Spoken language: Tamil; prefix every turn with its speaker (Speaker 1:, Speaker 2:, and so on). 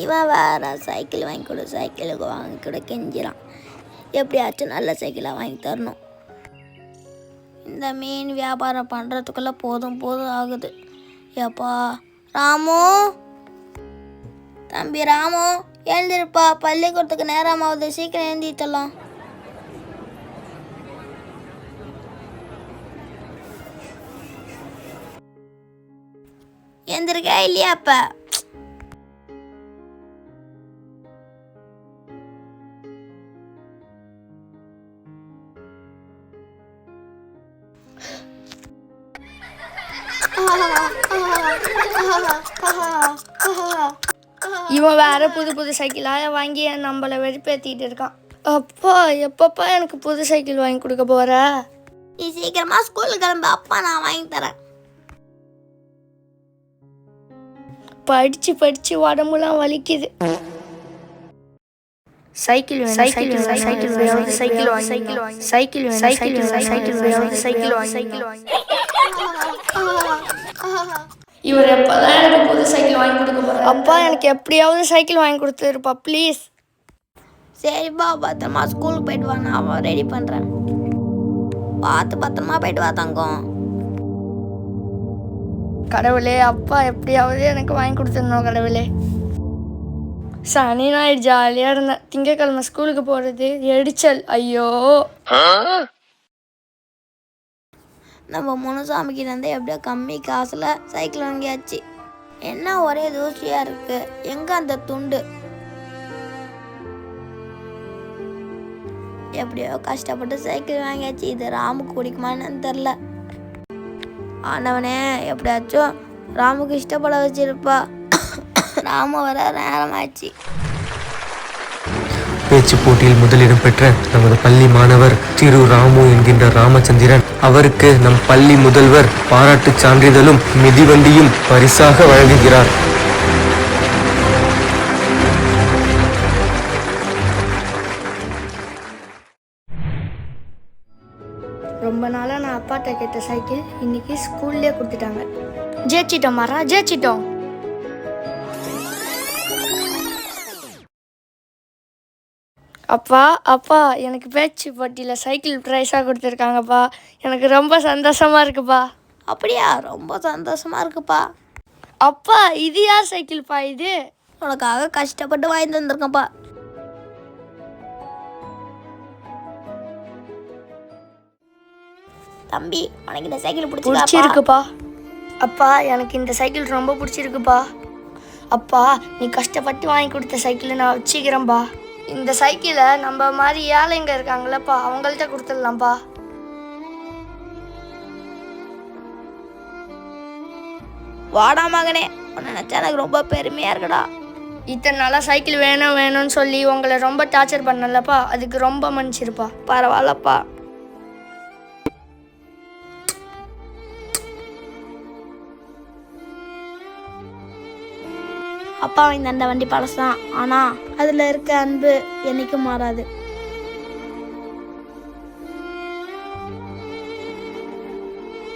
Speaker 1: இவன் வேறு சைக்கிள் வாங்கி கொடு சைக்கிளுக்கு வாங்கி கொடு கெஞ்சிறான். எப்படியாச்சும் நல்ல சைக்கிளாக வாங்கி தரணும். இந்த மீன் வியாபாரம் பண்ணுறதுக்குள்ளே போதும் போதும் ஆகுது. ஏப்பா ராமு? தம்பி ராமு எழுந்திருப்பா. பள்ளிக்கூடத்துக்கு நேரமாவது சீக்கிரம் எழுந்தித்தலாம் எந்திருக்கா இல்லையா அப்போ?
Speaker 2: இவன் வேற புது புது சைக்கிளாக வாங்கி நம்மளை வெறுப்பேற்றிட்டு இருக்கான் அப்பா எப்பப்பா எனக்கு புது சைக்கிள் வாங்கி கொடுக்க போற?
Speaker 1: நீ சீக்கிரமா ஸ்கூலுக்கு கிளம்பு அப்பா நான் வாங்கி தரேன்.
Speaker 2: படிச்சு படிச்சு உடம்புலாம் வலிக்குது. சைக்கிள் வேணும் சைக்கிள் சைக்கிள் சைக்கிள் வாங்கி சைக்கிள் சைக்கிள் வேணும் சைக்கிள் சைக்கிள் சைக்கிள் வாங்கி சைக்கிள் வாங்கி இவர் எப்பதான் எனக்கு புது சைக்கிள் வாங்கி கொடுக்க போறாரு? அப்பா எனக்கு எப்படியாவது சைக்கிள் வாங்கி கொடுத்துருப்பா ப்ளீஸ்
Speaker 1: சரிப்பா பத்திரமா ஸ்கூலுக்கு போயிட்டு வா நான் ரெடி பண்ணுறேன் பார்த்து பத்திரமா போயிட்டு வா தங்கம்.
Speaker 2: கடவுளே அப்பா எப்படியாவது எனக்கு வாங்கி கொடுத்துருந்தோம் கடவுளே. சனி ஞாயிறு ஜாலியாக இருந்தேன். திங்கக்கிழமை ஸ்கூலுக்கு போகிறது எரிச்சல். ஐயோ.
Speaker 1: நம்ம முனுசாமிக்கு எப்படியோ கம்மி காசில் சைக்கிள் வாங்கியாச்சு. என்ன ஒரே தூசியாக இருக்கு? எங்க அந்த துண்டு? எப்படியோ கஷ்டப்பட்டு சைக்கிள் வாங்கியாச்சு. இது ராமுக்கு பிடிக்குமான்னு தெரில ஆனவனே எப்படியாச்சும் ராமுக்கு இஷ்டப்பட வச்சிருப்பா. ராமு வர நேரமாச்சு
Speaker 3: பேச்சு போட்டியில் முதலிடம் பெற்ற நமது பள்ளி மாணவர் திரு ராமு என்கின்ற ராமச்சந்திரன் அவருக்கு நம் பள்ளி முதல்வர் பாராட்டுச் சான்றிதழும் மிதிவண்டியும் பரிசாக வழங்குகிறார்.
Speaker 2: ரொம்ப நாளாக நான் அப்பாட்ட கேட்ட சைக்கிள் இன்னைக்கு ஸ்கூல்லே கொடுத்துட்டாங்க. ஜெயிச்சிட்டோம் மாறா ஜெயிச்சிட்டோம். அப்பா அப்பா எனக்கு பேச்சு போட்டியில் சைக்கிள் ப்ரைஸாக கொடுத்துருக்காங்கப்பா. எனக்கு ரொம்ப சந்தோஷமா இருக்குப்பா.
Speaker 1: அப்படியா? ரொம்ப சந்தோஷமா இருக்குப்பா.
Speaker 2: அப்பா இது யார் சைக்கிள்ப்பா இது?
Speaker 1: உனக்காக கஷ்டப்பட்டு வாங்கி தந்திருக்கேன்ப்பா தம்பி உனக்கு இந்த சைக்கிள் பிடிச்சிருக்கா
Speaker 2: பிடிச்சிருக்குப்பா. அப்பா எனக்கு இந்த சைக்கிள் ரொம்ப பிடிச்சிருக்குப்பா. அப்பா நீ கஷ்டப்பட்டு வாங்கி கொடுத்த சைக்கிளை நான் வச்சுக்கிறேன்ப்பா இந்த சைக்கிளை நம்ம மாதிரி ஏழைங்க இருக்காங்களப்பா அவங்கள்ட்ட கொடுத்துடலாம்ப்பா.
Speaker 1: வாடா மகனே உன்னை நினச்சா எனக்கு ரொம்ப பெருமையா இருக்குடா.
Speaker 2: இத்தனை நாளாக சைக்கிள் வேணும் வேணும்னு சொல்லி உங்களை ரொம்ப டார்ச்சர் பண்ணலப்பா அதுக்கு ரொம்ப மன்னிச்சிருப்பா.
Speaker 1: பரவாயில்லப்பா. அப்பா வாங்கி தந்த வண்டி பழசுதான். ஆனா அதுல இருக்க அன்பு என்னைக்கும் மாறாது.